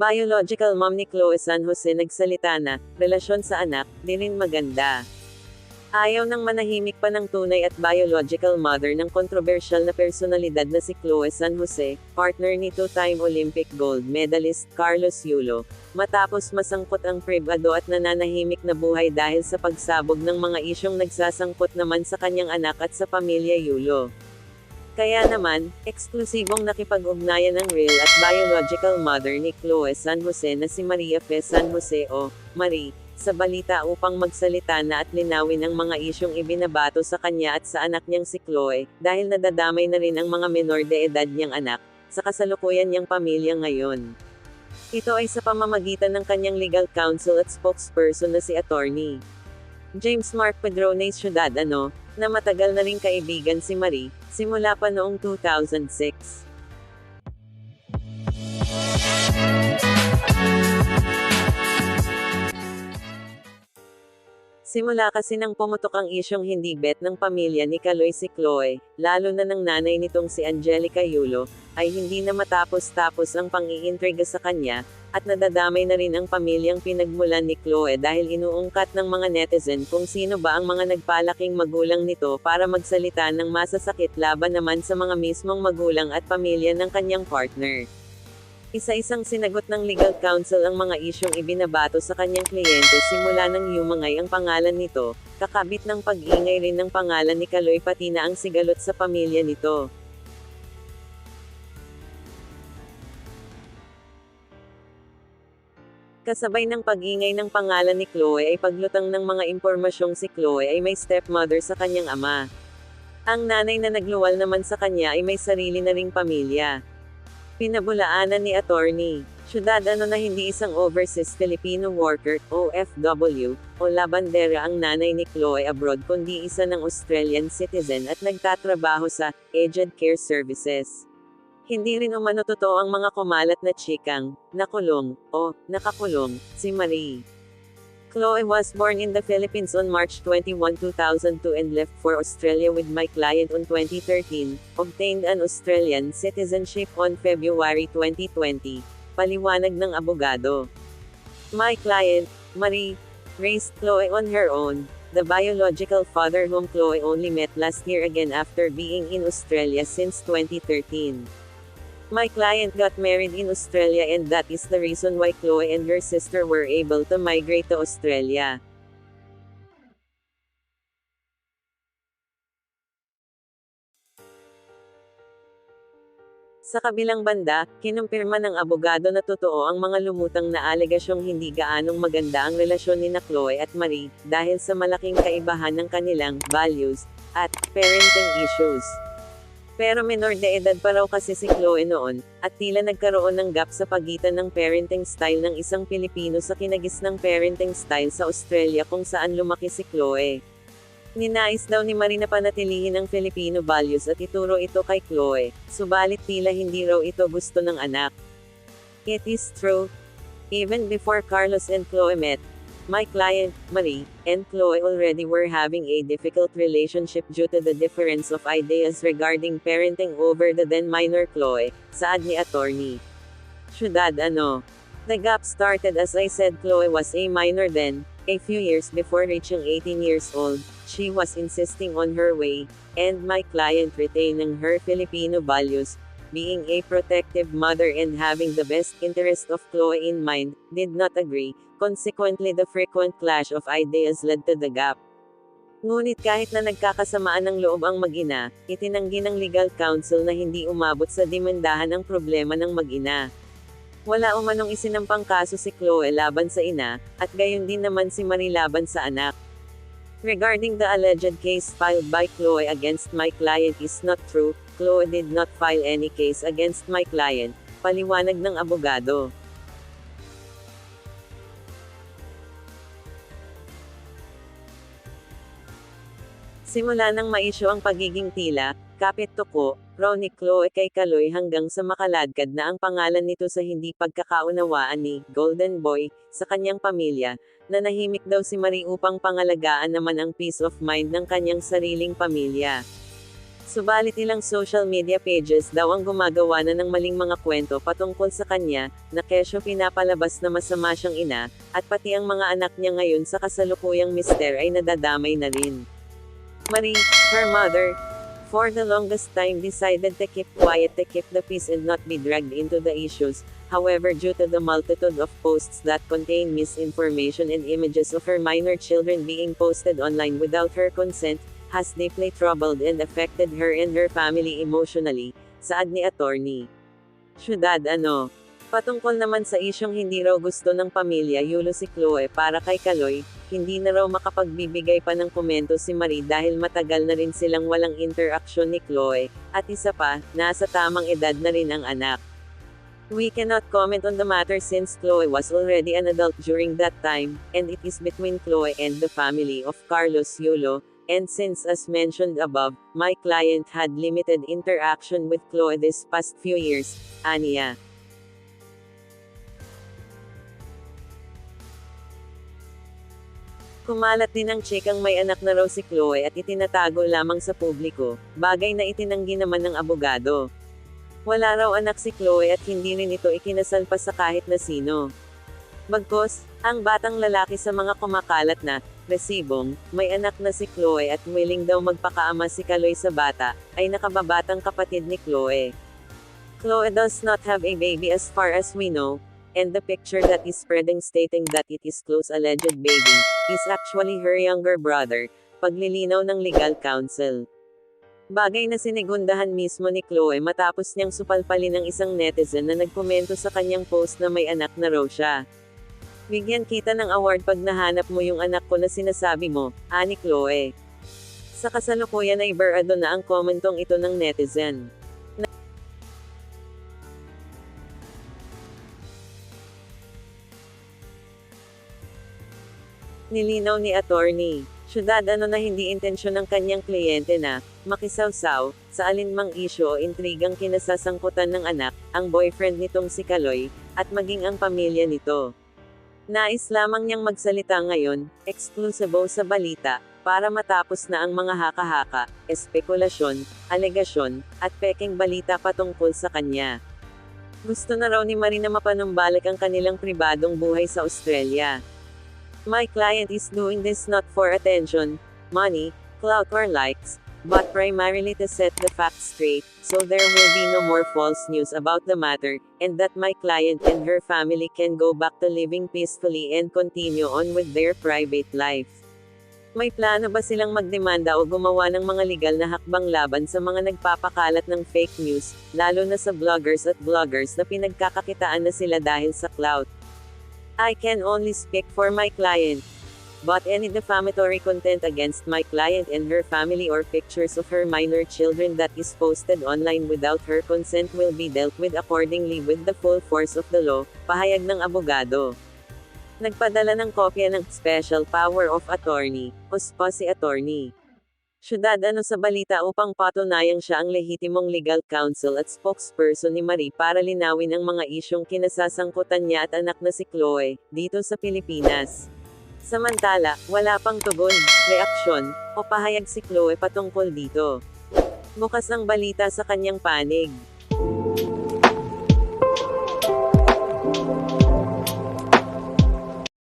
Biological mom ni Chloe San Jose nagsalita na, relasyon sa anak, di rin maganda. Ayaw ng manahimik pa ng tunay at biological mother ng kontrobersyal na personalidad na si Chloe San Jose, partner ni two-time Olympic gold medalist Carlos Yulo, matapos masangkot ang privado at nananahimik na buhay dahil sa pagsabog ng mga isyong nagsasangkot naman sa kanyang anak at sa pamilya Yulo. Kaya naman, eksklusibong nakipag-ugnayan ng real at biological mother ni Chloe San Jose na si Maria Fe San Jose o Marie, sa balita upang magsalita na at linawin ang mga isyong ibinabato sa kanya at sa anak niyang si Chloe, dahil nadadamay na rin ang mga menor de edad niyang anak, sa kasalukuyan niyang pamilya ngayon. Ito ay sa pamamagitan ng kanyang legal counsel at spokesperson na si attorney. James Mark Padrone Ciudad ano, na matagal na rin kaibigan si Marie, simula pa noong 2006. Simula kasi nang pumutok ang isyong hindi bet ng pamilya ni Kaloy si Chloe, lalo na ng nanay nitong si Angelica Yulo, ay hindi na matapos-tapos ang pang-iintriga sa kanya, at nadadamay na rin ang pamilyang pinagmulan ni Chloe dahil inuungkat ng mga netizen kung sino ba ang mga nagpalaking magulang nito para magsalita ng masasakit laban naman sa mga mismong magulang at pamilya ng kanyang partner. Isa-isang sinagot ng legal counsel ang mga isyong ibinabato sa kanyang kliyente simula nang yumangay ang pangalan nito, kakabit ng pag-ingay rin ng pangalan ni Kaloy pati na ang sigalot sa pamilya nito. Kasabay ng pag-ingay ng pangalan ni Chloe ay paglutang ng mga impormasyong si Chloe ay may stepmother sa kanyang ama. Ang nanay na nagluwal naman sa kanya ay may sarili na ring pamilya. Pinabulaanan ni attorney, syudad ano na hindi isang overseas Filipino worker, OFW, o labandera ang nanay ni Chloe abroad kundi isa ng Australian citizen at nagtatrabaho sa Aged Care Services. Hindi rin umano totoo ang mga kumalat na chikang, nakulong, o nakakulong, si Marie. Chloe was born in the Philippines on March 21, 2002 and left for Australia with my client on 2013, obtained an Australian citizenship on February 2020, paliwanag ng abogado. My client, Marie, raised Chloe on her own, the biological father whom Chloe only met last year again after being in Australia since 2013. My client got married in Australia and that is the reason why Chloe and her sister were able to migrate to Australia. Sa kabilang banda, kinumpirma ng abogado na totoo ang mga lumutang na alegasyong hindi gaanong maganda ang relasyon ni na Chloe at Marie, dahil sa malaking kaibahan ng kanilang values at parenting issues. Pero menor de edad pa raw kasi si Chloe noon, at tila nagkaroon ng gap sa pagitan ng parenting style ng isang Pilipino sa kinagis ng parenting style sa Australia kung saan lumaki si Chloe. Ninais daw ni Marie na panatilihin ang Filipino values at ituro ito kay Chloe, subalit tila hindi raw ito gusto ng anak. It is true. Even before Carlos and Chloe met, my client, Marie, and Chloe already were having a difficult relationship due to the difference of ideas regarding parenting over the then minor Chloe, saad ni attorney. Syudad ano. The gap started as I said Chloe was a minor then, a few years before reaching 18 years old, she was insisting on her way, and my client retaining her Filipino values, being a protective mother and having the best interest of Chloe in mind, did not agree, consequently the frequent clash of ideas led to the gap. Ngunit kahit na nagkakasamaan ng loob ang mag-ina, itinanggi ng legal counsel na hindi umabot sa demandahan ang problema ng mag-ina. Wala umanong isinampang kaso si Chloe laban sa ina, at gayon din naman si Marie laban sa anak. Regarding the alleged case filed by Chloe against my client is not true, Chloe did not file any case against my client, paliwanag ng abogado. Simula nang maisyo ang pagiging tila, kapit tuko, raw ni Chloe kay Kaloy hanggang sa makaladkad na ang pangalan nito sa hindi pagkakaunawaan ni Golden Boy sa kanyang pamilya, na nahimik daw si Marie upang pangalagaan naman ang peace of mind ng kanyang sariling pamilya. Subalit ilang social media pages daw ang gumagawa na ng maling mga kwento patungkol sa kanya, na kesyo pinapalabas na masama siyang ina, at pati ang mga anak niya ngayon sa kasalukuyang mister ay nadadamay na rin. Marie, her mother, for the longest time decided to keep quiet to keep the peace and not be dragged into the issues, however due to the multitude of posts that contain misinformation and images of her minor children being posted online without her consent, has deeply troubled and affected her and her family emotionally, saad ni attorney. Syudad ano? Patungkol naman sa isyong hindi raw gusto ng pamilya Yulo si Chloe para kay Kaloy, hindi na raw makapagbibigay pa ng komento si Marie dahil matagal na rin silang walang interaksyon ni Chloe, at isa pa, nasa tamang edad na rin ang anak. We cannot comment on the matter since Chloe was already an adult during that time, and it is between Chloe and the family of Carlos Yulo, and since as mentioned above, my client had limited interaction with Chloe this past few years, Anya. Kumalat din ang chikang may anak na raw si Chloe at itinatago lamang sa publiko, bagay na itinanggi naman ng abogado. Wala raw anak si Chloe at hindi rin ito ikinasal pa sa kahit na sino. Bagkos, ang batang lalaki sa mga kumakalat na, resibong, may anak na si Chloe at willing daw magpakaama si Kaloy sa bata, ay nakababatang kapatid ni Chloe. Chloe does not have a baby as far as we know, and the picture that is spreading stating that it is Chloe's alleged baby, is actually her younger brother, paglilinaw ng legal counsel. Bagay na sinigundahan mismo ni Chloe matapos niyang supalpalin ng isang netizen na nagkomento sa kanyang post na may anak na raw siya. Bigyan kita ng award pag nahanap mo yung anak ko na sinasabi mo, ani Chloe. Sa kasalukuyan ay barado na ang komentong ito ng netizen. Nilinaw ni attorney. Syudad ano na hindi intensyon ng kanyang kliyente na, makisawsaw, sa alinmang isyo o intrigang kinasasangkutan ng anak, ang boyfriend nitong si Kaloy, at maging ang pamilya nito. Nais lamang niyang magsalita ngayon, eksklusibo sa balita, para matapos na ang mga haka-haka, espekulasyon, alegasyon, at peking balita patungkol sa kanya. Gusto na raw ni Marina mapanumbalik ang kanilang pribadong buhay sa Australia. My client is doing this not for attention, money, clout or likes, but primarily to set the facts straight, so there will be no more false news about the matter, and that my client and her family can go back to living peacefully and continue on with their private life. May plano ba silang magdemanda o gumawa ng mga legal na hakbang laban sa mga nagpapakalat ng fake news, lalo na sa bloggers at bloggers na pinagkakakitaan na sila dahil sa clout? I can only speak for my client. But any defamatory content against my client and her family or pictures of her minor children that is posted online without her consent will be dealt with accordingly with the full force of the law, pahayag ng abogado. Nagpadala ng kopya ng Special Power of Attorney, o SPA si attorney. Syudad ano sa balita upang patunayang siya ang lehitimong legal counsel at spokesperson ni Marie para linawin ang mga isyong kinasasangkutan niya at anak na si Chloe, dito sa Pilipinas. Samantala, wala pang tugon, reaksyon, o pahayag si Chloe patungkol dito. Bukas ang balita sa kanyang panig.